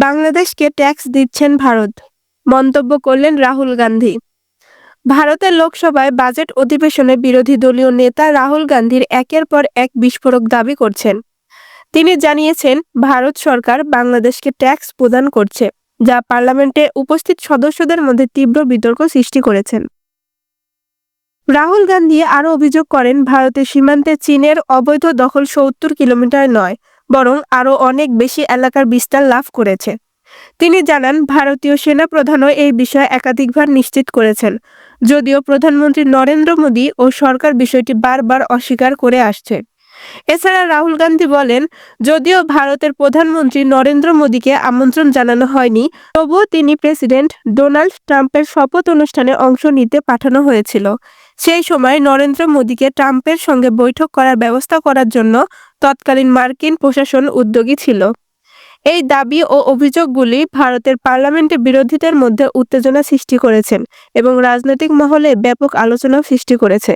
বাংলাদেশকে ট্যাক্স দিচ্ছেন ভারত, মন্তব্য করলেন রাহুল গান্ধী। ভারতের লোকসভায় বাজেট অধিবেশনে বিরোধী দলীয় নেতা রাহুল গান্ধীর একের পর এক বিস্ফোরক দাবি করছেন। তিনি জানিয়েছেন, ভারত সরকার বাংলাদেশকে ট্যাক্স প্রদান করছে, যা পার্লামেন্টে উপস্থিত সদস্যদের মধ্যে তীব্র বিতর্ক সৃষ্টি করেছেন। রাহুল গান্ধী আরও অভিযোগ করেন, ভারতের সীমান্তে চীনের অবৈধ দখল সত্তর কিলোমিটার নয় বরং আরও অনেক বেশি এলাকার বিস্তার লাভ করেছে। তিনি জানান, ভারতীয় সেনাপ্রধানও এই বিষয়ে একাধিকবার নিশ্চিত করেছেন। যদিও প্রধানমন্ত্রী নরেন্দ্র মোদী ও সরকার বিষয়টি বারবার অস্বীকার করে আসছে। এছাড়া রাহুল গান্ধী বলেন, যদিও ভারতের প্রধানমন্ত্রী নরেন্দ্র মোদীকে আমন্ত্রণ জানানো হয়নি, তবুও তিনি প্রেসিডেন্ট ডোনাল্ড ট্রাম্পের শপথ অনুষ্ঠানে অংশ নিতে পাঠানো হয়েছিল। সেই সময় নরেন্দ্র মোদীকে ট্রাম্পের সঙ্গে বৈঠক করার ব্যবস্থা করার জন্য তৎকালীন মার্কিন প্রশাসন উদ্যোগী ছিল। এই দাবি ও অভিযোগগুলি ভারতের পার্লামেন্টে বিরোধীদের মধ্যে উত্তেজনা সৃষ্টি করেছেন এবং রাজনৈতিক মহলে ব্যাপক আলোচনা সৃষ্টি করেছে।